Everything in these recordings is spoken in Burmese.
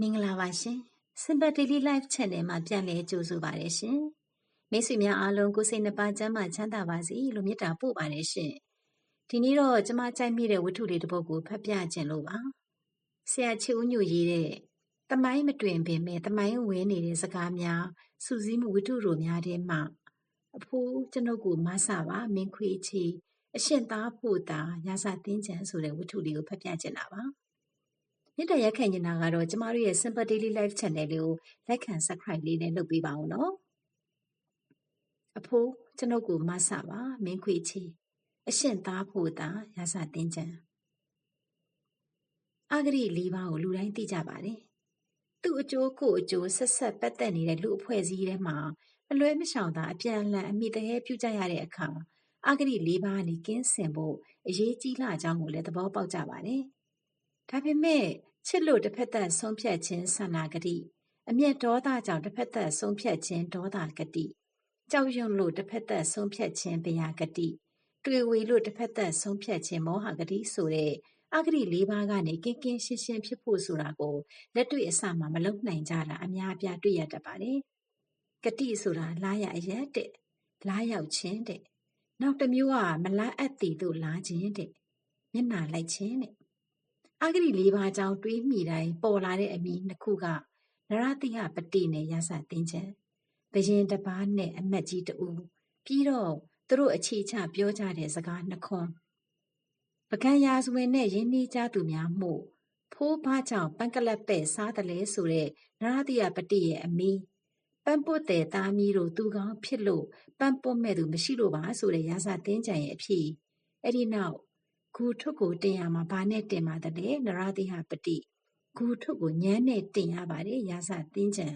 မင်္ဂလာပါရှင် Simple Daily Life Channel မှာပြန်လည်ကြိုဆိုပါရရှင်မိတ်ဆွေများအားလုံးကိုစိတ်နှပါကျမ်းမာချမ်းသာပါစေလို့မေတ္တာပို့ပါတယ်ရှင်ဒီနေ့တော့ကျမကြိုက်မိတဲ့ဝတ္ထုလေးတစ်ပုဒ်ကိုဖတ်ပြခြင်းလို့ပါဆရာချစ်ဦးညိုရေးတဲ့တမိုင်းမတွင်ပင်မဲ့တမိုင်းဝင်းနေတဲ့စကားများစူးစီးမှုဝတ္ထုတို့များထဲမှာအဖိုးကျွန်ုပ်ကိုမဆပါမင်းခွေချီအရှင်သားဖို့တာရာဇသင်္ကြန်ဆိုတဲ့ဝတ္ထုလေးကိုဖတ်ပြခြင်းတာပါ မြစ်တရက်ခံနေတာကတော့ကျမတို့ရဲ့ Simple Daily Life Channel လေးကို like ခံ subscribe လေးနဲ့လုပ်ပေးပါဦးနော်အဖိုးကျွန်ုပ်ကိုမဆပါမင်းခွေချီအရှင်သားဖို့တာရာဇသင်္ကြန်အဂရိလေးပါးကိုလူတိုင်းသိကြပါတယ်သူ့အကျိုးကိုအကျိုးဆက်ဆက်ပတ်သက်နေတဲ့လူအဖွဲ့အစည်းထဲမှာအလွဲမရှောင်သာအပြန်အလှန်အမိတဟဲပြုကြရတဲ့အခါအဂရိလေးပါးကနေကင်းစင်ဖို့အရေးကြီးလာကြောင်းကိုလည်းသဘောပေါက်ကြပါတယ် ဒါပေမဲ့ချစ်လို့တစ်ဖက်သက်ဆုံးဖြတ်ခြင်းဆန္ဒဂတိအမျက်ဒေါသကြောင့်တစ်ဖက်သက်ဆုံးဖြတ်ခြင်းဒေါသဂတိကြောက်ရွံ့လို့တစ်ဖက်သက်ဆုံးဖြတ်ခြင်းဗျာဂတိတွေ့ဝေလို့တစ်ဖက်သက်ဆုံးဖြတ်ခြင်းမောဟဂတိဆိုတဲ့အဂတိ၄ပါးကနေကင်းကင်းရှင်းရှင်းဖြစ်ဖို့ဆိုတာကိုလက်တွေ့အစမှာမလုံနိုင်ကြတာအများအပြားတွေ့ရတတ်ပါတယ်။ဂတိဆိုတာလားရအရက်တဲ့လားရောက်ခြင်းတဲ့နောက်တစ်မျိုးကမလားအပ်တီတို့လားခြင်းတဲ့မျက်နာလိုက်ခြင်းတဲ့ အဂတိ၄ပါးအကြောင်းတွေးမိတိုင်းပေါ်လာတဲ့အမည်နှစ်ခုကနရတိယပတိနဲ့ရသသင်္ချံဘယင်တပားနဲ့အမတ်ကြီးတူပြီးတော့သူတို့အခြေချပြောကြတဲ့စကားနှခွန်းပကံရာဇဝင်နဲ့ရင်းနှီးကြသူများမှုဖိုးဘာကြောင့်ပန်းကလပ်ပဲ့စားတယ်လဲဆိုတဲ့နရတိယပတိရဲ့အမည်ပန်းပွတ်တဲ့သားမီးတို့သူကောင်းဖြစ်လို့ပန်းပွတ်မဲ့သူမရှိလို့ပါဆိုတဲ့ရာဇသင်္ကြံရဲ့အဖြစ်အဲ့ဒီနောက် ဂူထွတ်ကိုတင်ရမှာဘာနဲ့တင်ပါသလဲနရတိဟပတိဂူထွတ်ကိုညမ်းနဲ့တင်ရပါတယ်ရာဇသင်္ကြံ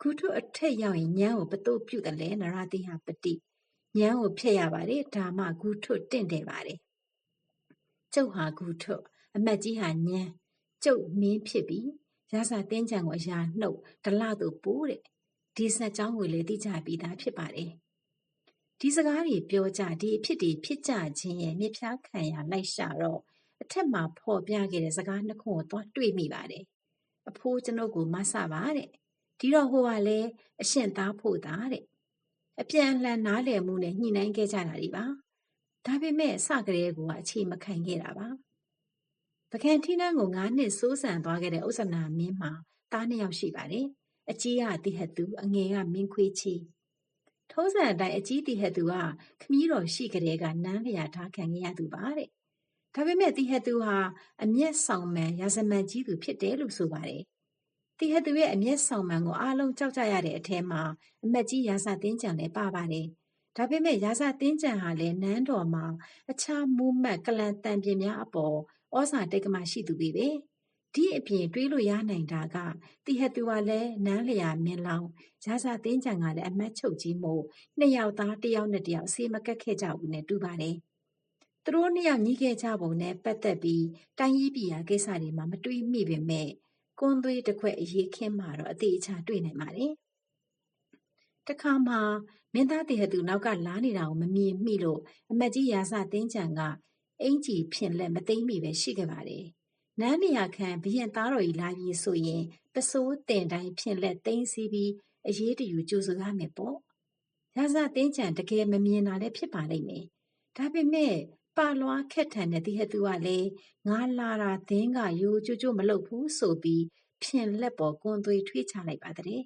ဂူထွတ်အထက်ရောက်ရင်ညမ်းကိုပတုပြုတ်တယ်လဲနရတိဟပတိညမ်းကိုဖျက်ရပါတယ်ဒါမှဂူထွတ်တင့်တယ်ပါတယ်ကျုပ်ဟာဂူထွတ်အမတ်ကြီးဟာညမ်းကျုပ်မင်းဖြစ်ပြီးရာဇသင်္ကြံကိုအရာနှုတ်ဒလတို့ပိုးတဲ့ဒီဆက်ကြောင်းကိုလည်းသိကြပြီးသားဖြစ်ပါတယ် ဒီစကားတွေပြောကြဒီအဖြစ်တွေဖြစ်ကြခြင်းရဲ့မြဖြားခံရလိုက်ရှာတော့အထက်မှာဖော်ပြခဲ့တဲ့စကားနှစ်ခုကိုသွားတွေ့မိပါတယ်အဖိုးကျွန်ုပ်ကိုမဆပါတဲ့ဒီတော့ဟိုကလည်းအရှင်သားဖို့သားတဲ့အပြန်အလှန်နားလည်မှုနဲ့ညှိနှိုင်းခဲ့ကြတာဒီပါဒါပေမဲ့အစကတည်းကအခြေမခံခဲ့တာပါပကံထီးနှန်းကို9နှစ်စိုးစံသွားခဲ့တဲ့ဥစ္စာနာမင်းမှာသားနှစ်ယောက်ရှိပါတယ်အကြီးကတိဟတ်သူအငယ်ကမင်းခွေးချီ ထုံးစံအတိုင်းအကြီးတီဟက်သူကခမည်းတော်ရှိကလေးကနန်းလျာထားခံခဲ့ရသူပါတဲ့။ဒါပေမဲ့တီဟက်သူဟာအမျက်ဆောင်မှန်ရာဇမန်ကြီးသူဖြစ်တယ်လို့ဆိုပါတယ်။တီဟက်သူရဲ့အမျက်ဆောင်မှန်ကိုအားလုံးကြောက်ကြရတဲ့အထဲမှာအမက်ကြီးရာဇသင်းကြံလည်းပါပါတယ်။ဒါပေမဲ့ရာဇသင်းကြံဟာလည်းနန်းတော်မှာအခြားမူးမတ်ကလန်တန်ပြင်များအပေါ်ဩဇာတိတ်ကမရှိသူပဲ။ ဒီအပြင်တွေးလို့ရနိုင်တာကတီဟသူကလည်းနန်းလျာမင်းလောင်ရာဇသင်းချံကလည်းအမတ်ချုပ်ကြီးမို့နှစ်ယောက်သားတစ်ယောက်နဲ့တစ်ယောက်ဆေးမကက်ခဲ့ကြဘူးနဲ့တူပါတယ်။သူတို့နှစ်ယောက်ညီးခဲ့ကြပုံနဲ့ပတ်သက်ပြီးတိုင်းရေးပြည်ရာကိစ္စတွေမှာမတွေးမိပေမဲ့ကွန်သွေးတစ်ခွက်အရေးခင်းမှာတော့အသေးအချာတွေ့နိုင်ပါတယ်။တခါမှမင်းသားတေဟသူနောက်ကလာနေတာကိုမမြင်မိလို့အမတ်ကြီးရာဇသင်းချံကအင်ကြီးဖြင့်လက်မသိမ့်မိပဲရှိခဲ့ပါတယ်။ နန်းနေရာခံဘုရင်သားတော်ကြီးလာပြီဆိုရင် ပုဆိုးတင်တိုင်းဖြင့်လက်သိမ်းစီးပြီး အရေးတယူကြိုဆိုရမယ်ပေါ့။ရာဇတင်းချံတကယ်မမြင်တာလည်းဖြစ်ပါလိမ့်မယ်။ဒါပေမဲ့ပါလွားခက်ထန်တဲ့ဒီဟသူကလည်းငါလာတာသင်းကယူကြိုကြိုမလုပ်ဘူးဆိုပြီးဖြင်လက်ပေါ်ကွန်သွေးထွေးချလိုက်ပါတဲ့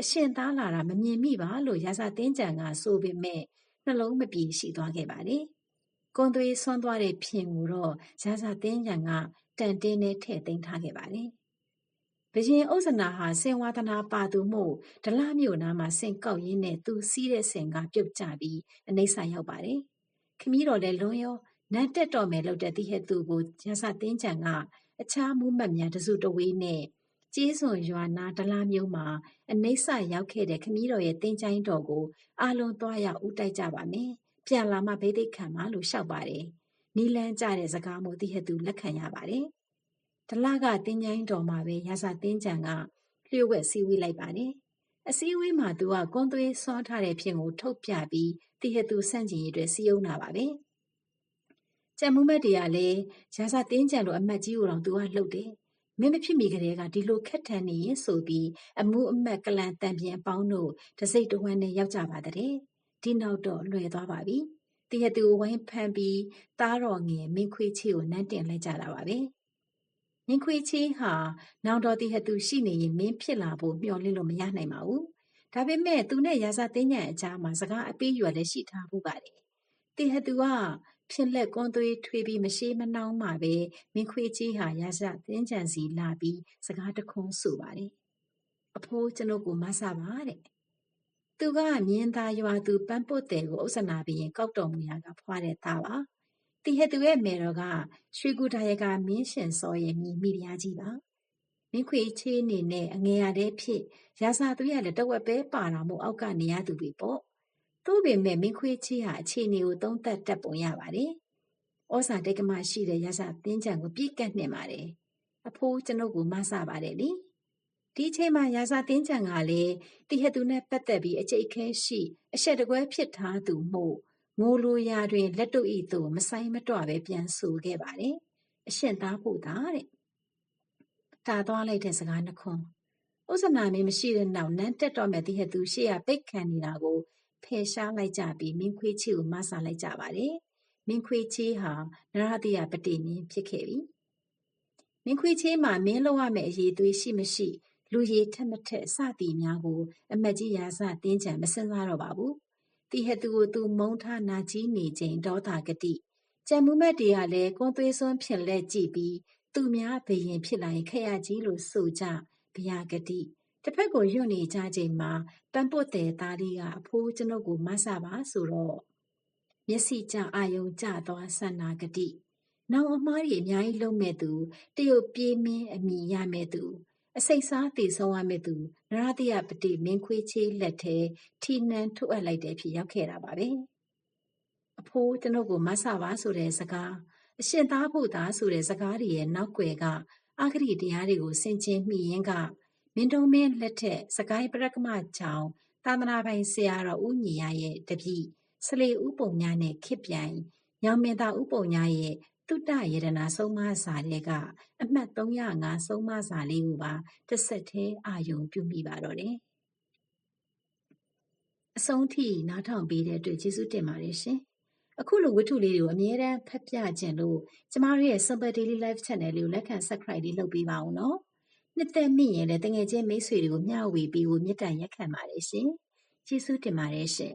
အရှင်သားလာတာမမြင်မိပါလို့ရာဇတင်းချံကဆိုပေမဲ့နှလုံးမပြေရှိသွားခဲ့ပါတယ်။ကွန်သွေးဆွမ်းသွားတဲ့ဖြင်ကိုတော့ရာဇတင်းချံက တန်တင်းနဲ့ထည့်သိမ်းထားခဲ့ပါတယ်။ဘရင်ဥဇနာဟာစင်ဝါသနာပါသူမို့ဒလမြို့နားမှာစင်ကောက်ရင်းနဲ့သူစီးတဲ့စင်ကပြုတ်ကျပြီးအနိစ္စရောက်ပါတယ်။ခမည်းတော်လည်းလွန်ရောနန်းတက်တော်မယ်လို့တဲ့တိဟက်သူကိုရသတင်းချံကအခြားမူးမတ်များတစုတဝေးနဲ့ကျေးစွန်ရွာနာဒလမျိုးမှာအနိစ္စရောက်ခဲ့တဲ့ခမည်းတော်ရဲ့တင်းချိုင်းတော်ကိုအာလွန်သွားရဦးတိုက်ကြပါမယ်။ပြန်လာမှဗိသိက်ခံပါလို့လျှောက်ပါတယ်။ နီလန်းကြတဲ့စကားမို့တိဟသူလက်ခံရပါတယ်။ဒလကတင်းချိုင်းတော်မှာပဲရာဇတင်းကြံကလျှို့ဝှက်စည်းဝေးလိုက်ပါတယ်။အစည်းအဝေးမှာသူကကွန်သွေးစောထားတဲ့ဖြစ်ကိုထုတ်ပြပြီးတိဟသူဆန့်ကျင်ရေးအတွက်စီယုံတာပါပဲ။ကြံမှုမက်တွေကလည်းရာဇတင်းကြံလိုအမတ်ကြီးကိုတော့သူကလှုပ်တယ်မင်းမဖြစ်မီကလေးကဒီလိုခက်ထန်နေရင်ဆိုပြီးအမှုအမတ်ကလန်တန်ပြန်အပေါင်းတို့တစိတ်တဝမ်းနဲ့ရောက်ကြပါတဲ့ဒီနောက်တော့လွယ်သွားပါပြီ တရသူဝိုင်းဖမ်းပြီးသားတော်ငယ်မင်းခွေးချီကိုနန်းတင်လိုက်ကြတာပါပဲမင်းခွေးချီဟာနောင်တော်တရသူရှိနေရင်မင်းဖြစ်လာဖို့မျှော်လင့်လို့မရနိုင်ပါဘူးဒါပေမဲ့သူနဲ့ရာဇသင်းညံအကြားမှာစကားအပေးရွယ်လည်းရှိထားဖို့ပါတယ်တရသူကဖြစ်လက်ကွန်သွေးထွေးပြီးမရှိမနှောင်းမှာပဲမင်းခွေးကြီးဟာရာဇသင်းကြံစီလာပြီးစကားတခွန်းဆိုပါတယ်အဖိုးကျွန်ုပ်ကိုမဆပါတဲ့ သူကမြင်းသားရွာသူပန်းပုတ်တယ်ကိုဥစ္စာနာပြီးရင်ကောက်တော်မူရာကဖွာတဲ့သားပါတီဟက်သူရဲ့မေတော်ကရွှေကူဒါရကမင်းရှင်စောရဲ့မိမိဖုရားကြီးပါမင်းခွေချေးနေနဲ့အငယ်ရတဲ့ဖြစ်ရာစာသူရလည်းတဝက်ပဲပါတာမို့အောက်ကနေရသူပြီပေါ့သို့ပေမဲ့မင်းခွေချေးဟာအခြေအနေကိုသုံးသပ်တတ်ပုံရပါတယ်။ဩဇာတိတ်ကမရှိတဲ့ရစသင်းချံကိုပြည့်ကတ်နှင်ပါတယ်။အဖိုးကျွန်ုပ်ကိုမဆပါတယ်လေ။ ဒီအချိန်မှာရာဇသင်းချံကလည်းတိဟသူနဲ့ပတ်သက်ပြီးအကျိတ်ခဲရှိ အဆက်တကွဲဖြစ်ထားသူမို့ငိုလိုရာတွင်လက်တို့ဤသို့မဆိုင်မတော့ပဲပြန်ဆိုခဲ့ပါတယ်။အရှင်သားဖို့သားတဲ့။တာသွားလိုက်တဲ့စကားနှခွန်းဥဇနာမင်းမရှိတဲ့နောက်နန်းတက်တော့မဲ့တိဟသူရှေ့ကပိတ်ခံနေတာကိုဖယ်ရှားလိုက်ကြပြီးမင်းခွေးချီကိုမဆာလိုက်ကြပါတယ်။မင်းခွေးချီဟာနရဟတိယပတိနင်းဖြစ်ခဲ့ပြီ။မင်းခွေးချီမှာမင်းလုံးရမယ့်အရေးသွေးရှိမရှိ လူရည်ထက်မထက်စသည်များကို အမတ်ကြီးရာဇတင်းချံမစင်စားတော့ပါဘူး။တိဟသူကိုသူမုံထားနာကြီးနေချိန်ဒေါသဂတိကြံမှုမတ်တွေကလည်းကွန်သွေးစွန်းဖြစ်လက်ကြည့်ပြီးသူများဘယင်ဖြစ်လာရင်ခရကြီးလို့ဆိုကြဗျာဂတိတစ်ဖက်ကိုယွတ်နေကြချိန်မှာပန်းပွတ်တဲ့သားလေးကအဖိုးကျွန်ုပ်ကိုမဆပါဆိုတော့မျက်စိကျအာယုံကျသွားဆန္နာဂတိနောင်အမားကြီးအများကြီးလုံးမဲ့သူတရုတ်ပြေးမင်းအမိရမဲ့သူ အစိတ်စားတည်ဆုံးရမဲ့သူနရတိယပတိမင်းခွေးချေးလက်ထဲထီနှံထုတ်အပ်လိုက်တဲ့ဖြစ်ရောက်ခဲ့တာပါပဲအဖိုးကျွန်ုပ်ကိုမဆပါဆိုတဲ့စကားအရှင်သားဖို့သားဆိုတဲ့စကားတွေရဲ့နောက်ွယ်ကအာဂရိတရားတွေကိုဆင်ခြင်မိရင်းကမင်းတုံးမင်းလက်ထက်စကိုင်းပရကမချောင်းသာသနာပိုင်ဆရာတော်ဦးညီရရဲ့တပည့်စလေဦးပုံညာနဲ့ခစ်ပြိုင်ညောင်မင်းသားဦးပုံညာရဲ့ တုတရတနာဆုံးမစာတွေကအမှတ်305ဆုံးမစာလေးကိုပါတစ်ဆက်သေးအာယုံပြုမိပါတော့တယ်အဆုံးထိနားထောင်ပေးတဲ့အတွက်ကျေးဇူးတင်ပါတယ်ရှင်အခုလိုဝတ္ထုလေးတွေကိုအမြဲတမ်းဖတ်ပြခြင်းလို့ကျမတို့ရဲ့ Simple Daily Life Channel လေးကိုလက်ခံ Subscribe လေးလုပ်ပေးပါဦးနော်နှစ်သက်မိရင်လည်းတငယ်ချင်းမိတ်ဆွေတွေကိုမျှဝေပေးဖို့မေတ္တာရက်ခံပါတယ်ရှင်ကျေးဇူးတင်ပါတယ်ရှင်